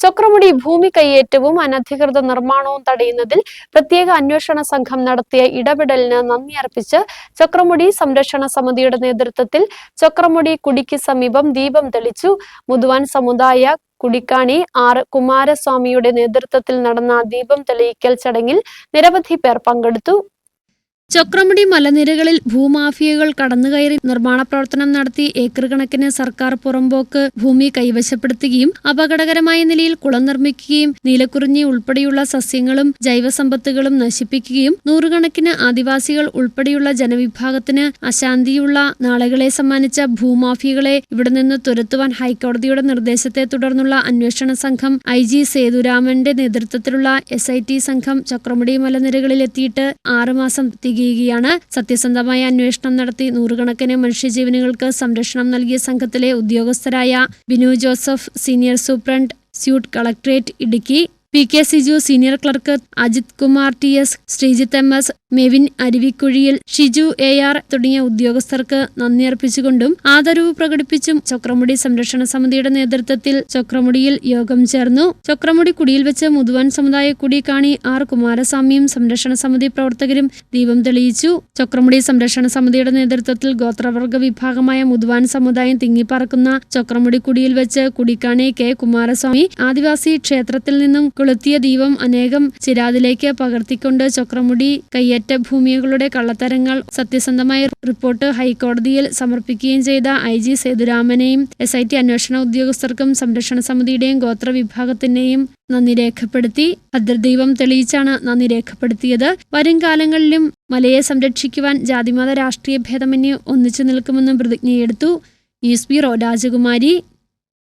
ചക്രമുടി ഭൂമി കൈയേറ്റവും അനധികൃത നിർമ്മാണവും തടയുന്നതിൽ പ്രത്യേക അന്വേഷണ സംഘം നടത്തിയ ഇടപെടലിന് നന്ദി അർപ്പിച്ച് ചക്രമുടി സംരക്ഷണ സമിതിയുടെ നേതൃത്വത്തിൽ ചക്രമുടി കുടിക്ക് സമീപം ദീപം തെളിച്ചു. മുതുവാൻ സമുദായ കുടിക്കാണി ആർ കുമാരസ്വാമിയുടെ നേതൃത്വത്തിൽ നടന്ന ദീപം തെളിയിക്കൽ ചടങ്ങിൽ നിരവധി പേർ പങ്കെടുത്തു. ചക്രമുടി മലനിരകളിൽ ഭൂമാഫിയകൾ കടന്നുകയറി നിർമ്മാണ പ്രവർത്തനം നടത്തി ഏക്കർ കണക്കിന് സർക്കാർ പുറമ്പോക്ക് ഭൂമി കൈവശപ്പെടുത്തുകയും അപകടകരമായ നിലയിൽ കുളം നിർമ്മിക്കുകയും നീലക്കുറിഞ്ഞി ഉൾപ്പെടെയുള്ള സസ്യങ്ങളും ജൈവസമ്പത്തുകളും നശിപ്പിക്കുകയും നൂറുകണക്കിന് ആദിവാസികൾ ഉൾപ്പെടെയുള്ള ജനവിഭാഗത്തിന് അശാന്തിയുള്ള നാളുകളെ സമ്മാനിച്ച ഭൂമാഫിയകളെ ഇവിടെ നിന്ന് തുരത്തുവാൻ ഹൈക്കോടതിയുടെ നിർദ്ദേശത്തെ തുടർന്നുള്ള അന്വേഷണ സംഘം ഐ ജി സേതുരാമന്റെ നേതൃത്വത്തിലുള്ള എസ് സംഘം ചക്രമുടി മലനിരകളിലെത്തിയിട്ട് ആറുമാസം തികയുകയാണ് സത്യസന്ധമായ അന്വേഷണം നടത്തി നൂറുകണക്കിന് മനുഷ്യജീവനുകൾക്ക് സംരക്ഷണം നൽകിയ സംഘത്തിലെ ഉദ്യോഗസ്ഥരായ Binu Joseph senior superintendent suit collectorate Idukki P K Siju senior clerk Ajith Kumar T S Sreejith M S Mevin അരുവിക്കുഴിയിൽ Shiju A R തുടങ്ങിയ ഉദ്യോഗസ്ഥർക്ക് നന്ദി അർപ്പിച്ചുകൊണ്ടും ആദരവ് പ്രകടിപ്പിച്ചും ചക്രമുടി സംരക്ഷണ സമിതിയുടെ നേതൃത്വത്തിൽ ചക്രമുടിയിൽ യോഗം ചേർന്നു. ചക്രമുടി കുടിയിൽ വെച്ച് മുതുവാൻ സമുദായ കുടി കാണി ആർ കുമാരസ്വാമിയും സംരക്ഷണ സമിതി പ്രവർത്തകരും ദീപം തെളിയിച്ചു. ചക്രമുടി സംരക്ഷണ സമിതിയുടെ നേതൃത്വത്തിൽ ഗോത്രവർഗ വിഭാഗമായ മുതുവാൻ സമുദായം തിങ്ങിപ്പറക്കുന്ന ചക്രമുടി കുടിയിൽ വെച്ച് കുടിക്കാണി കെ കുമാരസ്വാമി ആദിവാസി ക്ഷേത്രത്തിൽ നിന്നും കൊളുത്തിയ ദീപം അനേകം ചിരാതിലേക്ക് പകർത്തിക്കൊണ്ട് ചക്രമുടി കയ്യേറ്റ ഭൂമികളുടെ കള്ളത്തരങ്ങൾ സത്യസന്ധമായ റിപ്പോർട്ട് ഹൈക്കോടതിയിൽ സമർപ്പിക്കുകയും ചെയ്ത ഐ ജി സേതുരാമനെയും എസ് ഐ ടി അന്വേഷണ ഉദ്യോഗസ്ഥർക്കും സംരക്ഷണ സമിതിയുടെയും ഗോത്ര വിഭാഗത്തിന്റെയും നന്ദി രേഖപ്പെടുത്തി. ഭദ്രദീപം തെളിയിച്ചാണ് നന്ദി രേഖപ്പെടുത്തിയത്. വരും കാലങ്ങളിലും മലയെ സംരക്ഷിക്കുവാൻ ജാതിമത രാഷ്ട്രീയ ഭേദമന്യേ ഒന്നിച്ചു നിൽക്കുമെന്നും പ്രതിജ്ഞയെടുത്തു. ന്യൂസ് ബ്യൂറോ രാജകുമാരി.